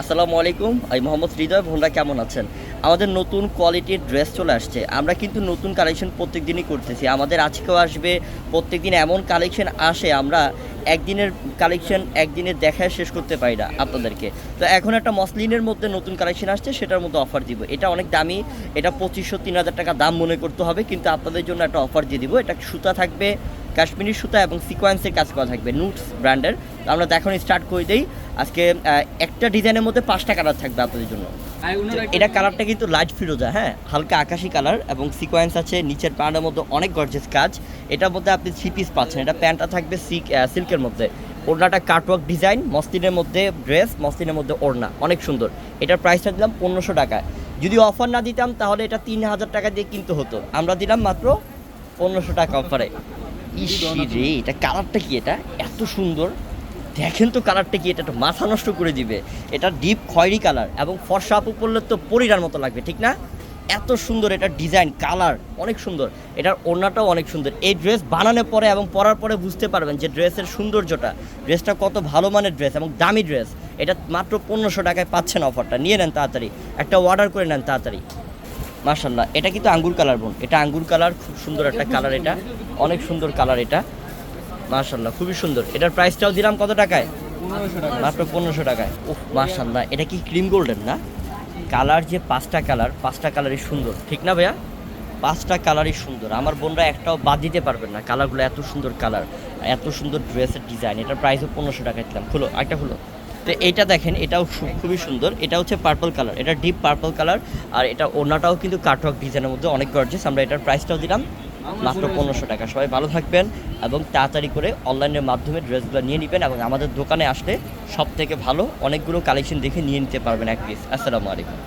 আসসালামু আলাইকুম, আমি মোহাম্মদ হৃদয় ভোনরা কেমন আছেন? আমাদের নতুন কোয়ালিটির ড্রেস চলে আসছে। আমরা কিন্তু নতুন কালেকশন প্রত্যেক দিনই করতেছি। আমাদের আজকেও আসবে প্রত্যেক দিন এমন কালেকশন আসে, আমরা একদিনের কালেকশন একদিনে দেখায় শেষ করতে পারি না আপনাদেরকে। তো এখন একটা মসলিনের মধ্যে নতুন কালেকশন আসছে, সেটার মধ্যে অফার দিব। এটা অনেক দামি, এটা পঁচিশশো, তিন হাজার টাকা দাম মনে করতে হবে, কিন্তু আপনাদের জন্য একটা অফার দিয়ে দিব। এটা সুতা থাকবে, কাশ্মীরি সুতা এবং সিকোয়েন্সের কাজ করা থাকবে নুটস ব্র্যান্ডের আমরা এখন স্টার্ট করে দিই। আজকে একটা ডিজাইনের মধ্যে পাঁচটা কালার থাকবে আপনাদের জন্য। এটা কালারটা কিন্তু লাইট ফিরোজা হ্যাঁ? হালকা আকাশি কালার এবং সিকোয়েন্স আছে নিচের প্যান্টের মধ্যে অনেক গর্জেস কাজ। এটার মধ্যে আপনি থ্রি পিস পাচ্ছেন। এটা প্যান্টটা থাকবে সিল্কের মধ্যে। ওড়নাটা কাটওয়ার্ক ডিজাইন মসলিনের মধ্যে ড্রেস মসলিনের মধ্যে ওড়না। অনেক সুন্দর। এটার প্রাইসটা দিলাম পনেরোশো টাকায়। যদি অফার না দিতাম তাহলে এটা তিন হাজার টাকা দিয়ে কিনতে হতো। আমরা দিলাম মাত্র পনেরোশো টাকা অফারে ইস রে এটা কালারটা কি এটা? এত সুন্দর। দেখেন তো কালারটা কি এটা তো মাথা নষ্ট করে দিবে। এটা ডিপ খয়েরি কালার এবং ফর্সা আপু পরলে তো পরিরার মতো লাগবে ঠিক না? এত সুন্দর এটা ডিজাইন কালার অনেক সুন্দর। এটার ওড়নাটাও অনেক সুন্দর। এই ড্রেস বানানোর পরে এবং পরার পরে বুঝতে পারবেন যে ড্রেসের সৌন্দর্যটা ড্রেসটা কত ভালো মানের ড্রেস এবং দামি ড্রেস এটা মাত্র পনেরোশো টাকায় পাচ্ছেন অফারটা। নিয়ে নেন তাড়াতাড়ি। একটা অর্ডার করে নেন তাড়াতাড়ি। মার্শাল্লাহ এটা কিন্তু আঙ্গুর কালার বোন। এটা আঙ্গুর কালার খুব সুন্দর একটা কালার এটা। অনেক সুন্দর কালার এটা। মার্শাল্লাহ খুবই সুন্দর। এটার প্রাইসটাও দিলাম কত টাকায়? মাত্র পনেরোশো টাকায়। ওহ মার্শাল্লাহ এটা কি ক্রিম গোল্ডেন না? কালার যে পাঁচটা কালার পাঁচটা কালারই সুন্দর। ঠিক না ভাইয়া? পাঁচটা কালারই সুন্দর। আমার বোনরা একটাও বাদ দিতে পারবেন না। কালারগুলো এত সুন্দর কালার এত সুন্দর ড্রেসের ডিজাইন এটার প্রাইসও পনেরোশো টাকায় দিলাম। খুলো একটা খুলো। তো এইটা দেখেন এটাও খুবই সুন্দর। এটা হচ্ছে পার্পল কালার এটা ডিপ পার্পল কালার আর এটা ওনাটাও কিন্তু কাটওয়ার্ক ডিজাইনের মধ্যে অনেক গর্জেস আমরা এটার প্রাইসটাও দিলাম। মাত্র পনেরোশো টাকা। সবাই ভালো থাকবেন এবং তাড়াতাড়ি করে অনলাইনের মাধ্যমে ড্রেসগুলো নিয়ে নেবেন এবং আমাদের দোকানে আসলে সব থেকে ভালো অনেকগুলো কালেকশন দেখে নিয়ে নিতে পারবেন এক পিস আসসালামু আলাইকুম।